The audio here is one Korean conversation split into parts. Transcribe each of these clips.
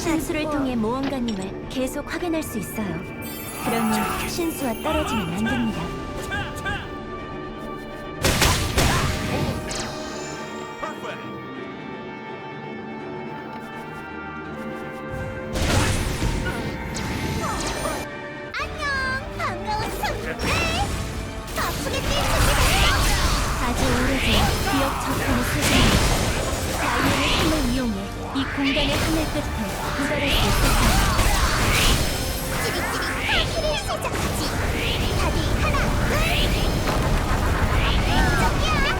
신수를 통해 모험가님을 계속 확인할 수 있어요. 그러니 신수와 떨어지면 안 됩니다. 아주 오래전 기억 저편의 소중 공간의 하늘 끝에 도달할 수 있었어요. 찌릿찌릿 파티를 시작하지. 다들 하나, 둘. 왼쪽이야.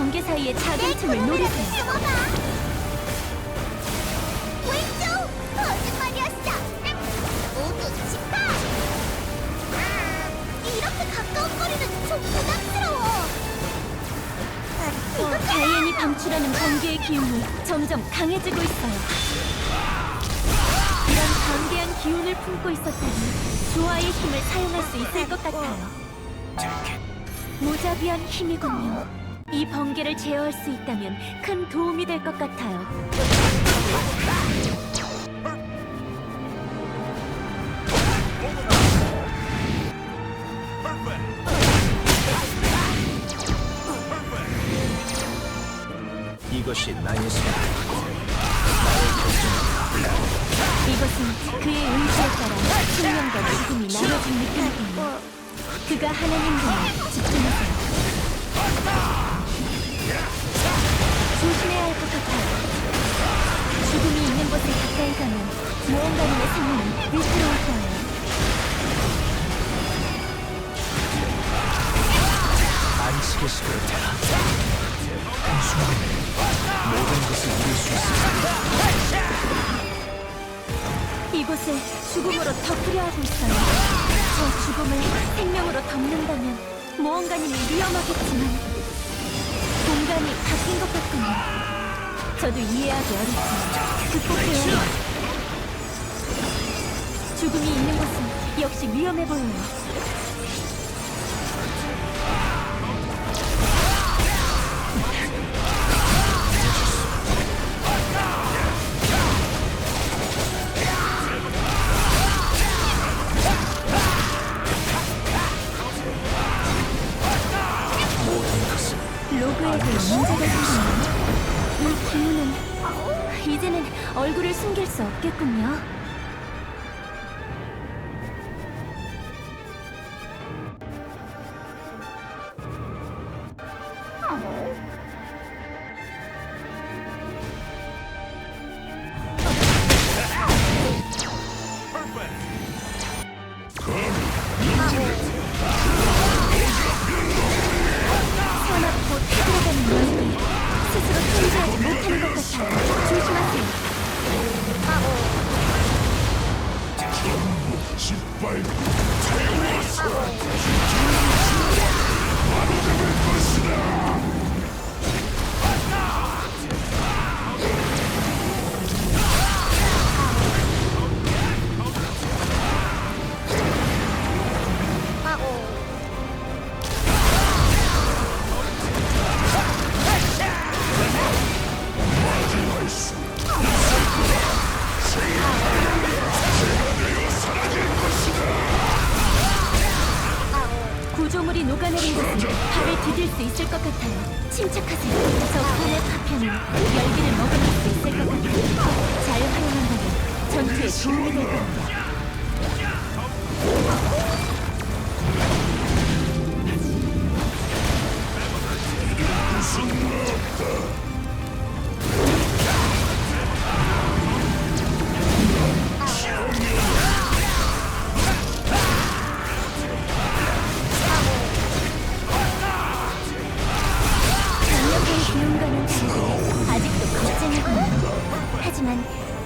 번개 사이의 작은 틈을 노리세요. 숨어봐. 왼쪽 거짓말이었어. 모두 집합. 이렇게 가까운 거리는 좀 부담스러워. 이거 다이앤이 방출하는 번개의 기운이 점점 강해지고 있어요. 이런 방대한 기운을 품고 있었다니 조화의 힘을 사용할 수 있을 것 같아요. 무자비한 힘이군요. 이 번개를 제어할 수 있다면 큰 도움이 될 것 같아요. 이것이 나의 선 이것은 그의 의지에 따라 생명과 죽음이 나눠진 느낌이군요. 그가 하는 행동에 집중하세요. 조심해야 할 것 같아요. 죽음이 있는 곳에 가까이 가면 무언가님의 생명이 위태로울 거예요. 안식의 그렇다 한순간에 모든 것을 이룰 수 있어 이곳을 죽음으로 덮으려 하고 있어요. 저 죽음을 생명으로 덮는다면 무언가님이 위험하겠지만 공간이 바뀐 것 같군요. 저도 이해하기 어렵지만 극복해야 해요. 죽음이 있는 곳은 역시 위험해 보여요. 숨길 수없 fight! 전투에 도움이 될 겁니다.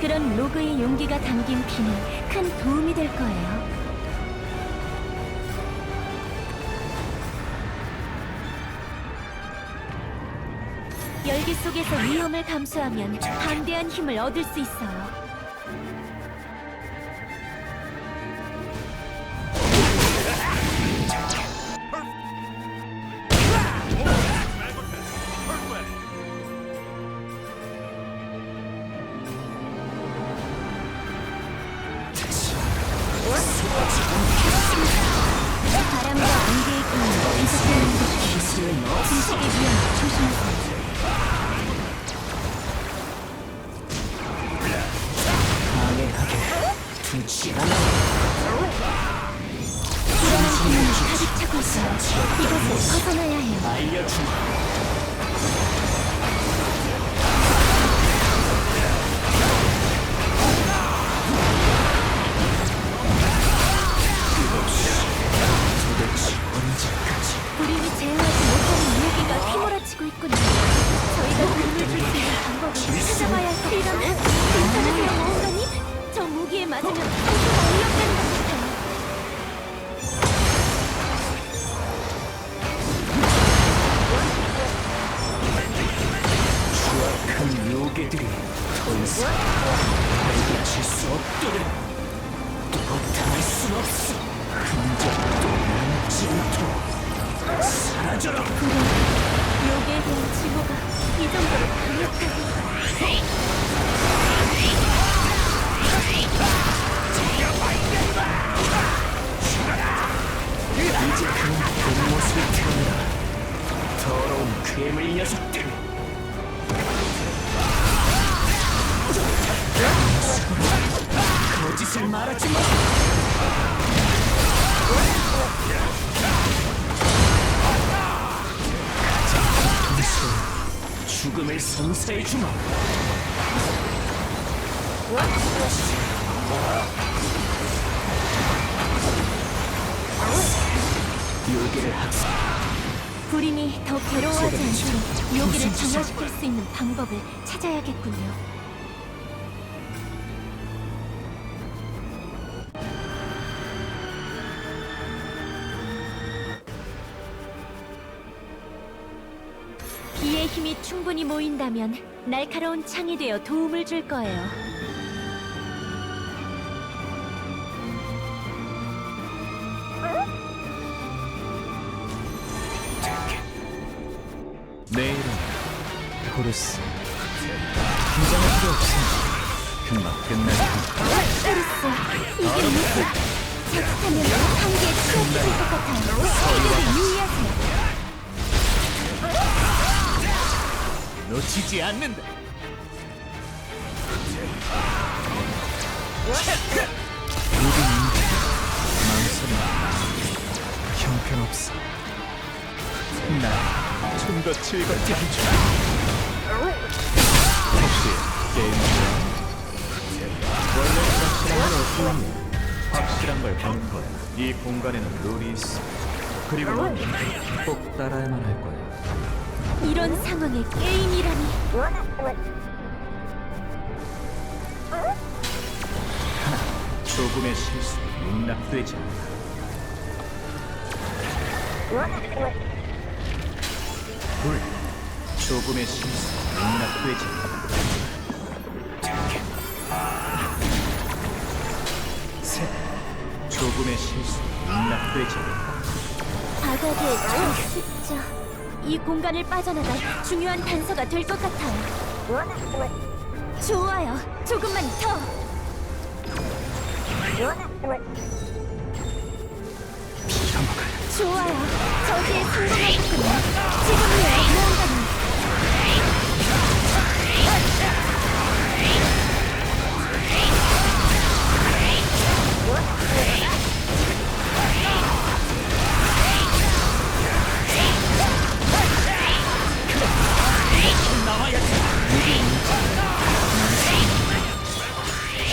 그런 로그의 용기가 담긴 피는 큰 도움이 될 거예요. 열기 속에서 위험을 감수하면 방대한 힘을 얻을 수 있어요. 불안한 기운이 가득 차고 있어요. 이것을 벗어나야 해요. 우리는 제어하지 못하는 무기가 휘몰아치고 있군요. 저희가 도움을 줄 수 있는 방법을 찾아봐야 할 것. 무기에 맞으면 상처가 위협되는 것. 추악한 요괴들이 더 이상 발견칠 수 없도록 또 당할 순 없어. 흔적도 남지 않도록 사라져라. 요괴에 대한 징후가 이 정도로 강력하고 이제 그는 본 모습을 드러내라 더러운 괴물 녀석들. 거짓을 말하지 마. 가장 고통스러운 죽음을 선사해 주마 요괴를 학습 불임이 더 괴로워하지 않도록 요기를 정화시킬 수 있는 방법을 찾아야겠군요. 비의 힘이 충분히 모인다면 날카로운 창이 되어 도움을 줄 거예요. 내 이름 호르스 긴장할 필요 없어 금방 끝날 테니 호르스, 이게 무슨? 자칫하면 한계에 치러질 것 같아요. 이들을 유의하세요. 놓치지 않는다 모든 인간이 망설이나 형편없어 나 좀더 즐겁게 해줘 혹시 게임? 원래 확실한 걸 없으니 확실한 걸 보는 거야 이 공간에는 룰이 있어 그리고 넌꼭 따라야만 할 거야 이런 상황에 게임이라니. 조금의 실수 용납되지 않아. 둘, 조금의 실수 않아. 셋, 조금의 실수 않아. 바닥에 저 숫자. 이 공간을 빠져나갈 중요한 단서가 될 것 같아요. 좋아요. 조금만 더. 좋아요. 저기에 성공하셨군요. 지금이에요, 모험가님.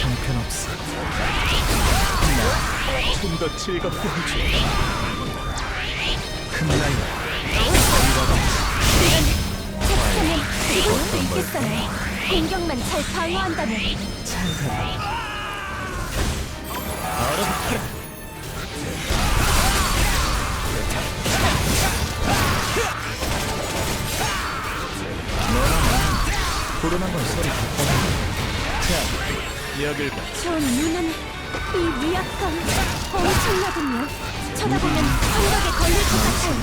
형편없어. 좀더 즐겁게 해줘. 수 있겠어요. 공격만 잘 방어한다면. 불어난 건 소리. 자, 여길 봐. 저 눈은 이 위압감 엄청나군요. 쳐다보면 감각에 걸릴 것 같아요.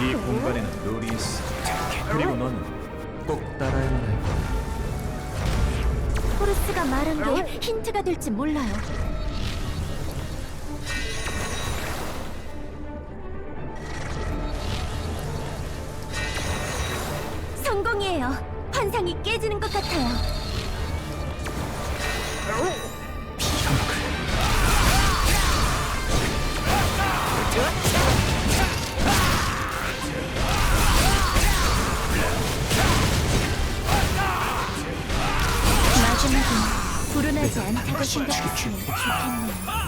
이 공간에는 룰이 있어. 그리고 넌꼭 따라야만 할 거야. 호르스가 말한 게 힌트가 될지 몰라요. 성공이에요. 환상이 깨지는 것 같아요. 하지 않다고 생각했으면 좋겠네요.